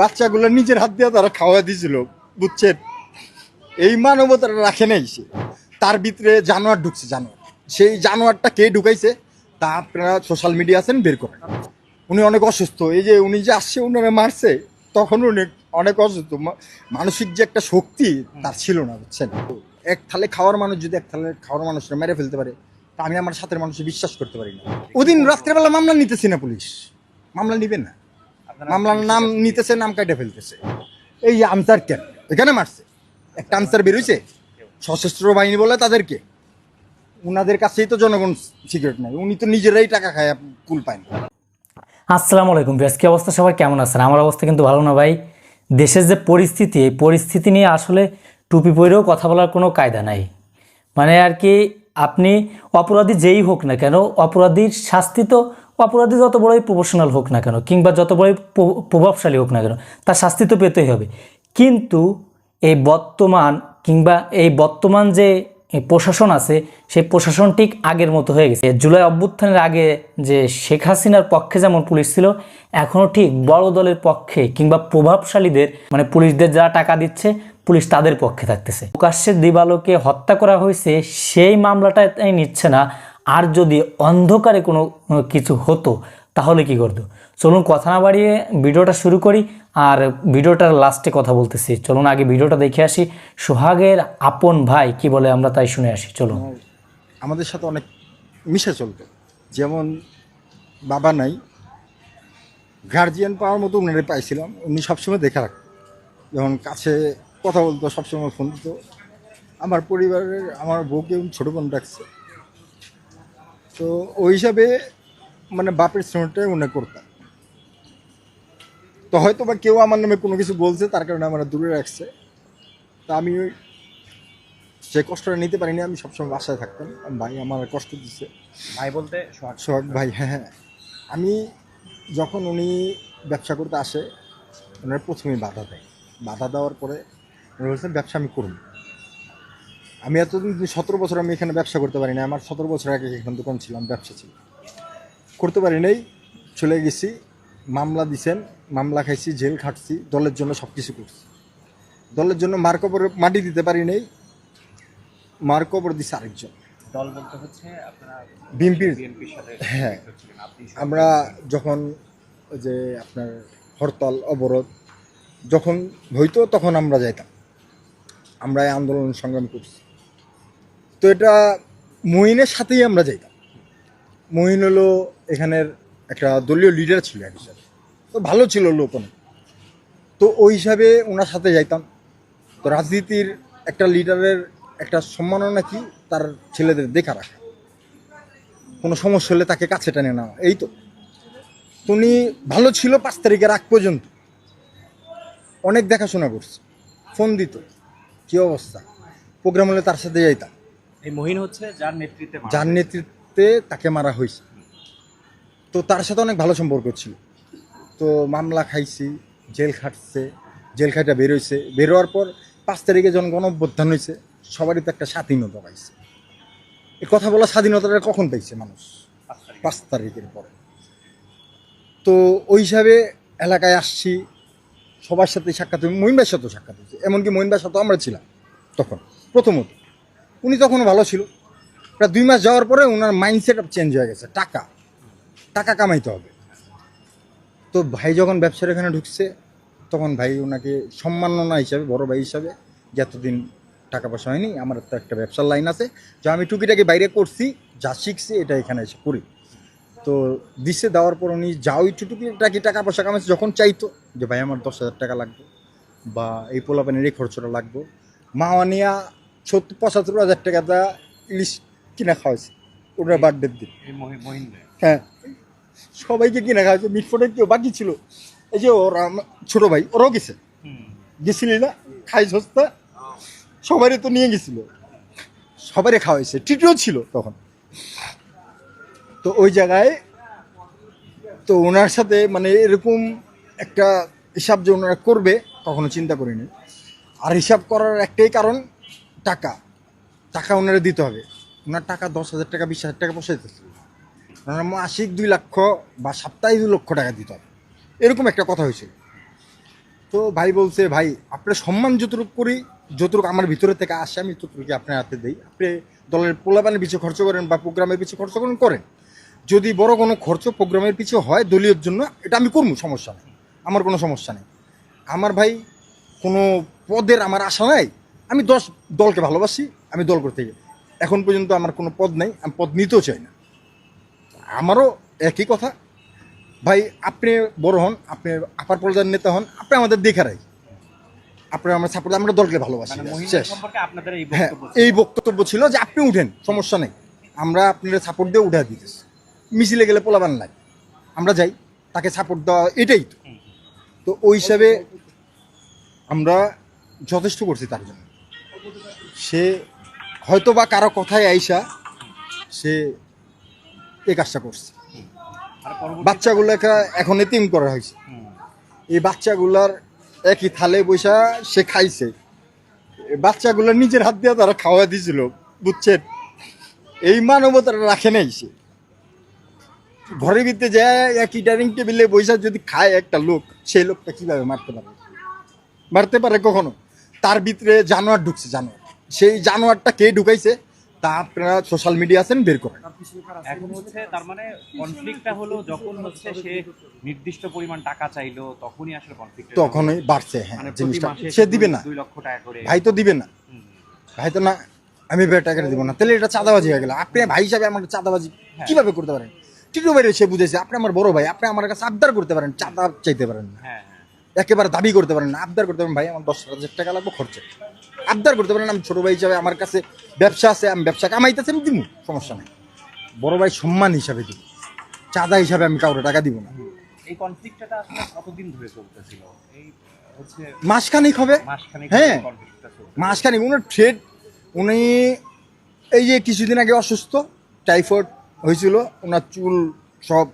বাচ্চাগুলো নিজের হাত দিয়ে তারা খাওয়া দিয়েছিল, বুঝছেন? এই মানবতাটা রাখে নাই সে। তার ভিতরে জানোয়ার ঢুকছে, জানোয়ার। সেই জানোয়ারটা কে ঢুকাইছে? তা আপনারা সোশ্যাল মিডিয়া আছেন, বের করেন। উনি অনেক অসুস্থ। এই যে উনি যে আসছে, উনারা মারছে, তখন উনি অনেক অসুস্থ। মানসিক যে একটা শক্তি তার ছিল না, বুঝছেন? এক থালে খাওয়ার মানুষ যদি এক থালে খাওয়ার মানুষরা মেরে ফেলতে পারে, তা আমি আমার সাথে মানুষের বিশ্বাস করতে পারি না। ওদিন রাত্রেবেলা মামলা নিতেছি না পুলিশ। মামলা নিবে না। মামলার নাম নিতেছে নাম কাটে ফেলতেছে। এই আমসার কেন? এখানে মারছে। একটা আমসার বেরোইছে। সশস্ত্র বাহিনী বলে তাদেরকে। উনাদের কাছেই তো জনগণ সিগারেট নাই। উনি তো নিজেরাই টাকা খায় কুল পায় না। আসসালামু আলাইকুম বেশ কি অবস্থা? সবার কেমন আছেন? আমার অবস্থা কিন্তু ভালো না ভাই। দেশের যে পরিস্থিতি এই পরিস্থিতি নিয়ে আসলে টুপি পরেও কথা বলার কোনো কায়দা নাই। মানে আর কি আপনি অপরাধী যেই হোক না কেন অপরাধীর শাস্তি তো অপরাধী যত বড়ই প্রফেশনাল হোক না কেন, কিংবা যত বড়ই প্রভাবশালী হোক না কেন, তার শাস্তি তো পেতেই হবে। কিন্তু এই বর্তমান কিংবা এই বর্তমান যে প্রশাসন আছে, সেই প্রশাসন ঠিক আগের মতো হয়ে গেছে। জুলাই অভ্যুত্থানের আগে যে শেখ হাসিনার পক্ষে যেমন পুলিশ ছিল এখনও ঠিক বড় দলের পক্ষে কিংবা প্রভাবশালীদের মানে পুলিশদের যারা টাকা দিচ্ছে, পুলিশ তাদের পক্ষে থাকতেছে। প্রকাশ্যে দিবালোকে হত্যা করা হয়েছে, সেই মামলাটা নিচ্ছে না। আর যদি অন্ধকারে কোনো কিছু হতো, তাহলে কি করতো? চলুন কথা না বাড়িয়ে ভিডিওটা শুরু করি, আর ভিডিওটার লাস্টে কথা বলতেছি। চলুন আগে ভিডিওটা দেখে আসি। সোহাগের আপন ভাই কি বলে আমরা তাই শুনে আসি। চলুন। আমাদের সাথে অনেক মিশে চলতো। যেমন বাবা নাই গার্জিয়ান পাওয়ার মতো উনারে পাইছিলাম, উনি সবসময় দেখা রাখত। যখন কাছে কথা বলতো, সবসময় ফোন দিত। আমার পরিবারের, আমার বউকে ছোটো বোন ডাকছে। তো ওই হিসাবে মানে বাপের শ্রমটাই উনি করতাম। তো হয়তো বা কেউ আমার নামে কোনো কিছু বলছে তার কারণে আমার দূরে রাখছে। তা আমি সে কষ্টটা নিতে পারিনি আমি সবসময় বাসায় থাকতাম। ভাই আমার কষ্ট দিচ্ছে ভাই বলতে সোহাগ। সোহাগ ভাই হ্যাঁ হ্যাঁ। আমি যখন উনি ব্যবসা করতে আসে ওনার প্রথমেই বাধা দেয়। বাধা দেওয়ার পরে উনি বলছেন ব্যবসা আমি করব আমি এতদিন সতেরো বছর আমি এখানে ব্যবসা করতে পারি না আমার সতেরো বছর আগে এখানে দোকান ছিলাম ব্যবসা ছিল। করতে পারি নাই চলে গেছি মামলা দিছেন মামলা খাইছি জেল খাটছি দলের জন্য সব কিছু করছি। দলের জন্য মার কবর মাটি দিতে পারি নাই মার কবর দিছে আরেকজন। দল বলতে হচ্ছে বিএনপির হ্যাঁ। আমরা যখন ওই যে আপনার হরতাল অবরোধ যখন হইতো তখন আমরা যাইতাম। আমরা এই আন্দোলন সংগ্রাম করছি। তো এটা মহিনের সাথেই আমরা যাইতাম। মহিন হলো এখানের একটা দলীয় লিডার ছিল এক হিসাবে। তো ভালো ছিল লোক অনেক। তো ওই হিসাবে ওনার সাথে যাইতাম। তো রাজনীতির একটা লিডারের একটা সম্মাননা কি? তার ছেলেদের দেখা রাখা। কোনো সমস্যা হলে তাকে কাছে টেনে নেওয়া। এই তো। উনি ভালো ছিল পাঁচ তারিখের আগ পর্যন্ত। অনেক দেখাশোনা করছে। ফোন দিত, কী অবস্থা? প্রোগ্রাম হলে তার সাথে যাইতাম। এই মহিন হচ্ছে যার নেতৃত্বে যার নেতৃত্বে তাকে মারা হয়েছে। তো তার সাথে অনেক ভালো সম্পর্ক ছিল। তো মামলা খাইছি জেল খাটছে জেল খাইটা বেরোইছে বেরোয়ার পর পাঁচ তারিখে যখন গণ অভ্যুত্থান হয়েছে সবারই তো একটা স্বাধীনতা পাইছে। এই কথা বলা স্বাধীনতাটা কখন পাইছে মানুষ? পাঁচ তারিখের পরে। তো ওই হিসাবে এলাকায় আসছি সবার সাথে সাক্ষাৎ মহিনবার সাথেও সাক্ষাৎ হয়েছে। এমনকি মহিনবার সাথেও আমরা ছিলাম তখন প্রথমত। উনি তখনও ভালো ছিল। প্রায় দুই মাস যাওয়ার পরে ওনার মাইন্ডসেট চেঞ্জ হয়ে গেছে, টাকা। টাকা কামাইতে হবে। তো ভাই যখন ব্যবসার এখানে ঢুকছে, তখন ভাই ওনাকে সম্মাননা হিসাবে, বড় ভাই হিসাবে, যে এতদিন টাকা পয়সা হয়নি, আমার তো একটা ব্যবসার লাইন আছে। যা আমি টুকিটাকি বাইরে করছি, যা শিখছি, এটা এখানে এসে করি। তো দিছে দেওয়ার পর উনি যা ওই টুকিটাকি টাকা পয়সা কামাইছে, যখন চাইতো যে ভাই আমার দশ হাজার টাকা লাগবে, বা এই পোলাপানের এই খরচটা লাগবে। মা আনিয়া সত্তর পঁচাত্তর হাজার টাকা দা ইলিশ কিনা খাওয়াইছে। ওনার বার্থডের দিন। হ্যাঁ। সবাইকে কিনে খাওয়াইছে মিটফোটে কেউ বাকি ছিল। এই যে ওরা আমার ছোট ভাই ওরাও গেছে। গেছিলি না? খাই সস্তা সবারই তো নিয়ে গেছিল। সবারই খাওয়াইছে। টিটিও ছিল তখন। তো ওই জায়গায় তো ওনার সাথে মানে এরকম একটা হিসাব যে ওনারা করবে কখনো চিন্তা করিনি। আর হিসাব করার একটাই কারণ টাকা। টাকা ওনারা দিতে হবে। ওনার টাকা দশ হাজার টাকা, বিশ হাজার টাকা পোষাইতেছে ওনার মাসিক দুই লক্ষ বা সাপ্তাহিক দুই লক্ষ টাকা দিতে হবে। এরকম একটা কথা হয়েছিল। তো ভাই বলছে, ভাই, আপনার সম্মান যতটুকু করি, যতটুকু আমার ভিতরে থেকে আসে, আমি ততটুকু আপনার হাতে দিই। আপনি দলের পোলাপানের পিছু খরচ করেন বা প্রোগ্রামের পিছু খরচ করেন করেন। যদি বড় কোনো খরচ প্রোগ্রামের পিছু হয় দলীয়র জন্য, এটা আমি করব, সমস্যা নেই। আমার কোনো সমস্যা নেই। আমার ভাই কোনো পদের আমার আশা নাই আমি দশ দলকে ভালোবাসি আমি দল করতে গিয়ে এখন পর্যন্ত আমার কোনো পদ নেই আমি পদ নিতেও চাই না। আমারও একই কথা ভাই আপনি বড় হন আপনি আপার পর্যায়ের নেতা হন আপনি আমাদের দেখারাই আপনি আমার সাপোর্ট আমরা দলকে ভালোবাসি মানে হ্যাঁ এই বক্তব্য ছিল যে আপনি উঠেন সমস্যা নেই। আমরা আপনার সাপোর্ট দিয়ে উঠে দিতেছি। মিছিলে গেলে পোলাবান নাই। আমরা যাই তাকে সাপোর্ট দেওয়া এটাই তো। তো ওই হিসাবে আমরা যথেষ্ট করছি তার জন্য। সে হয়তো বা কারও কথায় আইসা সে এই কাজটা করছে। বাচ্চাগুলোকে এখন এতিম করা হয়েছে। এই বাচ্চাগুলার একই থালে বৈশা সে খাইছে। বাচ্চাগুলো নিজের হাত দিয়ে তারা খাওয়া দিছিল বুঝছেন? এই মানবতাটা রাখে নাই সে। ঘরের ভিতরে যায় একই ডাইনিং টেবিলে বৈশা যদি খায় একটা লোক সেই লোকটা কীভাবে মারতে পারে? মারতে পারে কখনো? তার ভিতরে জানোয়ার ঢুকছে জানোয়ার। সেই জানোয়ারটা কে ঢুকাইছে তা আপনারা সোশ্যাল মিডিয়া আছেন বের করেন। এখন হচ্ছে তার মানে কনফ্লিক্টটা হলো যখন হচ্ছে সে নির্দিষ্ট পরিমাণ টাকা চাইলো তখনই আসলে কনফ্লিক্ট তখনই বাড়ছে হ্যাঁ মানে জিনিসটা। সে দিবে না। লক্ষ টাকা করে। ভাই তো দিবে না। ভাই তো না আমি বেটা টাকা দিব না। তাহলে এটা চাঁদাবাজি হয়ে গেল। আপনি ভাই হিসাবে আমাকে চাঁদাবাজি কীভাবে করতে পারেন? টিটু ভাই সে বুঝেছে আপনি আমার বড় ভাই আপনি আমার কাছে আবদার করতে পারেন চাঁদা চাইতে পারেন না। হ্যাঁ হ্যাঁ। একেবারে দাবি করতে পারেন না আবদার করতে পারেন ভাই আমার দশ হাজার টাকা লাগবে খরচা। আবদার করতে পারেন আমি ছোটো ভাই হিসাবে আমার কাছে ব্যবসা আছে আমি ব্যবসা কামাইতেছি আমি দিব সমস্যা নেই। বড় ভাই সম্মান হিসাবে দিব চাঁদা হিসাবে আমি কাউকে টাকা দিব না। এই কনফ্লিক্টটা আসলে কতদিন ধরে চলতেছিল? এই হচ্ছে মাসখানিক হবে। হ্যাঁ। মাঝখানে উনার ট্রেড উনি এই যে কিছুদিন আগে অসুস্থ টাইফয়েড হয়েছিল ওনার চুল সব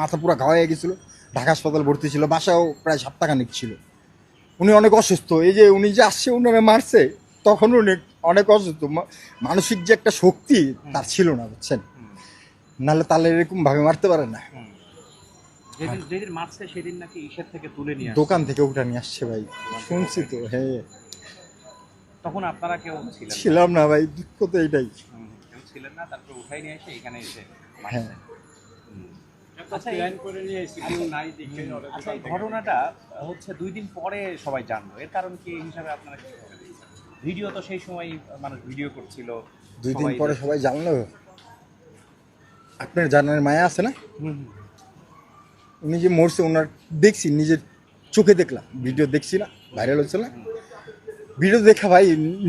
মাথা পুরা ঘাওয়া হয়ে গেছিল ঢাকা হাসপাতাল ভর্তি ছিল বাসাও প্রায় সপ্তাহখানিক ছিল। উনি অনেক অসুস্থ। এই যে উনি যে আসছে উনারে মারছে তখন উনি অনেক অসুস্থ। মানসিক যে একটা শক্তি তার ছিল না বুঝছেন? নাহলে তাহলে এরকম ভাবে মারতে পারে না। যেদিন যেদিন মারছে সেদিন নাকি ইসের থেকে তুলে নিয়ে দোকান থেকে উঠা নিয়ে আসছে ভাই। শুনছি তো হ্যাঁ। তখন আপনারা কেউ ছিলেন ছিলাম না ভাই দুঃখ তো এটাই। ছিলেন না তারপর উঠাই নিয়ে এসে এখানে এসে হ্যাঁ। আচ্ছা আচ্ছা এই ঘটনাটা হচ্ছে দুই দিন পরে সবাই জানলো। এর কারণ কি হিসাবে আপনারা ভিডিও তো সেই সময় মানুষ ভিডিও করছিল দুই দিন পরে সবাই জানলো? আপনার জানার মায়া আছে না। উনি যে মরছে ওনার দেখছি নিজের চোখে দেখলাম ভিডিও দেখছি না ভাইরাল হচ্ছে না। ভিডিও দেখা ভাই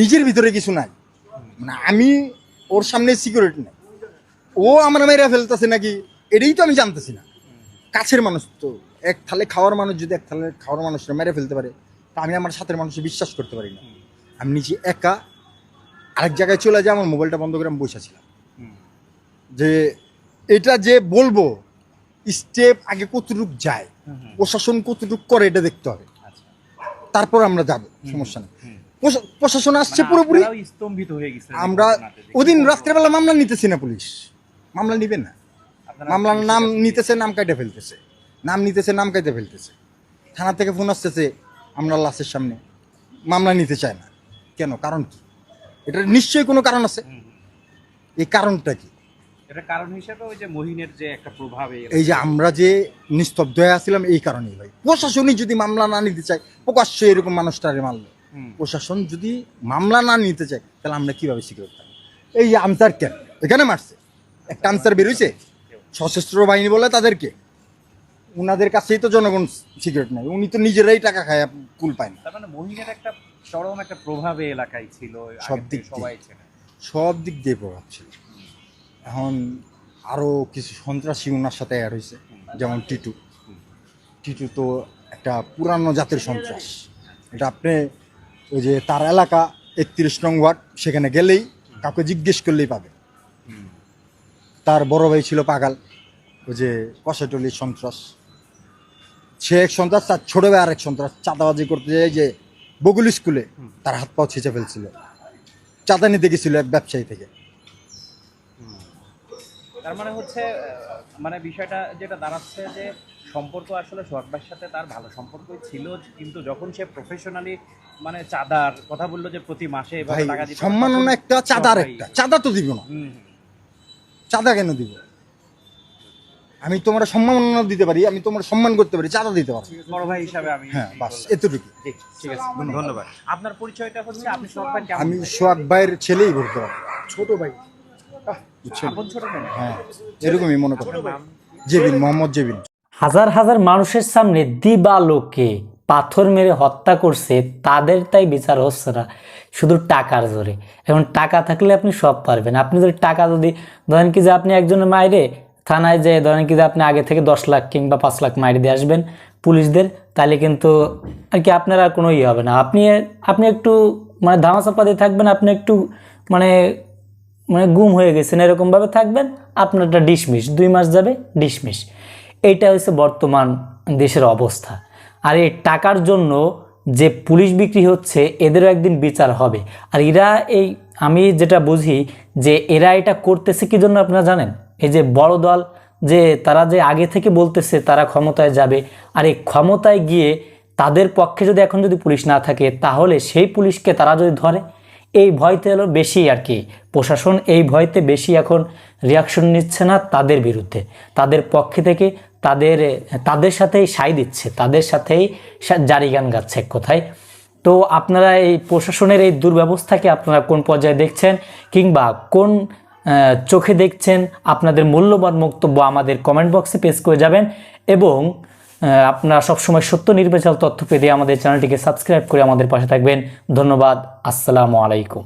নিজের ভিতরে কিছু নাই। মানে আমি ওর সামনে সিকিউরিটি নাই। ও আমার মেরে ফেলতেছে নাকি? এটাই তো আমি জানতেছি না। কাছের মানুষ তো এক থালে খাওয়ার মানুষ যদি এক থালে খাওয়ার মানুষরা মেরে ফেলতে পারে তা আমি আমার সাথের মানুষকে বিশ্বাস করতে পারি না। আমি নিজে একা আরেক জায়গায় চলে যাই আমার মোবাইলটা বন্ধ করে আমি বসেছিলাম যে এটা যে বলব স্টেপ আগে কতটুক যায়। প্রশাসন কতটুক করে এটা দেখতে হবে। তারপর আমরা যাব সমস্যা নেই। প্রশাসন আসছে মানে পুরোপুরি। স্তম্ভিত হয়ে আমরা ওদিন রাত্রেবেলা মামলা নিতেছি না পুলিশ। মামলা নিবে না। মামলার নাম নিতেছে নাম কাটে ফেলতেছে। নাম নিতেছে নাম কাটে ফেলতেছে। থানা থেকে ফোন আসতেছে আমরা লাশের সামনে। মামলা নিতে চায় না। কেন? কারণ কি? এটা নিশ্চয়ই কোনো কারণ আছে। এই কারণটা কি? এটা কারণ হিসেবে ওই যে মহিনের যে একটা প্রভাব এই যে আমরা যে নিস্তব্ধ হয়ে আসছিলাম এই কারণেই ভাই। প্রশাসনই যদি মামলা না নিতে চায় প্রকাশ্যে এরকম মানুষটারে মারলো। প্রশাসন যদি মামলা না নিতে চায় তাহলে আমরা কীভাবে এই যে আনসার কেন এখানে মারছে। একটা আনসার বেরোইছে সশস্ত্র বাহিনী বলে তাদেরকে। উনাদের কাছেই তো জনগণ সিকিউরিটি নাই। উনি তো নিজেরাই টাকা খায় কুল পায় না। তার মানে মহিনের একটা চরম একটা প্রভাব এলাকায় ছিল সব দিক দিয়ে। সবাই সব দিক দিয়ে প্রভাব ছিল। এখন আরও কিছু সন্ত্রাসী ওনার সাথে অ্যাড হয়েছে যেমন টিটু। টিটু তো একটা পুরানো জাতের সন্ত্রাস। এটা আপনি ওই যে তার এলাকা একত্রিশ নং ওয়ার্ড সেখানে গেলেই কাউকে জিজ্ঞেস করলেই পাবে। তার বড় ভাই ছিল পাগাল ওই যে কষাটলির সন্ত্রাস। সে এক সন্ত্রাস তার ছোট ভাই আরেক সন্ত্রাস চাঁদাবাজি করতে যায় যে বগুল স্কুলে তার হাত পাও ছিঁচে ফেলছিল। চাঁদা নিতে গেছিল এক ব্যবসায়ী থেকে। তার মানে হচ্ছে মানে বিষয়টা যেটা দাঁড়াচ্ছে যে সম্পর্ক আসলে সোহাগবার সাথে তার ভালো সম্পর্কই ছিল কিন্তু যখন সে প্রফেশনালি মানে চাঁদার কথা বলল যে প্রতি মাসে সম্মাননা একটা চাঁদার একটা। চাঁদা তো দিব না। চাঁদা কেন দিব? আমি তোমার সম্মাননা দিতে পারি আমি তোমার সম্মান করতে পারি চাঁদা দিতে পারি। বড় ভাই হিসাবে আমি হ্যাঁ বাস এতটুকু ঠিক আছে ধন্যবাদ। আপনার পরিচয়টা হচ্ছে আপনি সোহাগ ভাই কেমন আমি সোহাগ ভাইয়ের ছেলেই বলতে পারি ছোট ভাই। আপন ছোট বোন? হ্যাঁ এরকমই মনে করেন জেবিন মোহাম্মদ জেবিন। হাজার হাজার মানুষের সামনে দিবালোকে পাথর মেরে হত্যা করছে, তাদের তাই বিচার হচ্ছে না। শুধু টাকার জোরে। এখন টাকা থাকলে আপনি সব পারবেন। আপনি যদি টাকা যদি, ধরেন কি যে আপনি একজনের মাইরে থানায় যে ধরেন কি যে আপনি আগে থেকে দশ লাখ কিংবা পাঁচ লাখ মাইরে দিয়ে আসবেন পুলিশদের, তাহলে কিন্তু আর কি আপনার আর কোনো ইয়ে হবে না। আপনি আপনি একটু মানে ধামাচাপা দিয়ে থাকবেন, আপনি একটু মানে মানে গুম হয়ে গেছেন, এরকমভাবে থাকবেন, আপনারটা ডিসমিস দুই মাস যাবে ডিসমিস এইটা হচ্ছে বর্তমান দেশের অবস্থা। আর এই টাকার জন্য যে পুলিশ বিক্রি হচ্ছে, এদেরও একদিন বিচার হবে। আর এরা এই, আমি যেটা বুঝি যে এরা এটা করতেছে কি জন্য আপনারা জানেন? এই যে বড় দল, যে তারা যে আগে থেকে বলতেছে তারা ক্ষমতায় যাবে, আর এই ক্ষমতায় গিয়ে তাদের পক্ষে যদি এখন যদি পুলিশ না থাকে, তাহলে সেই পুলিশকে তারা যদি ধরে, এই ভয়তে হলো বেশি আর কি। প্রশাসন এই ভয়তে বেশি এখন রিয়াকশন নিচ্ছে না তাদের বিরুদ্ধে। তাদের পক্ষে থেকে তাদের তাদের সাথেই সাই দিচ্ছে, তাদের সাথেই জারি গান গাচ্ছে কথায়। তো আপনারা এই প্রশাসনের এই দুর্ব্যবস্থাকে আপনারা কোন পর্যায়ে দেখছেন কিংবা কোন চোখে দেখছেন, আপনাদের মূল্যবান বক্তব্য আমাদের কমেন্ট বক্সে পেশ করে যাবেন এবং আপনারা সবসময় সত্য নির্বাচন তথ্য পেতে আমাদের চ্যানেলটিকে সাবস্ক্রাইব করে আমাদের পাশে থাকবেন। ধন্যবাদ, আসসালামু আলাইকুম।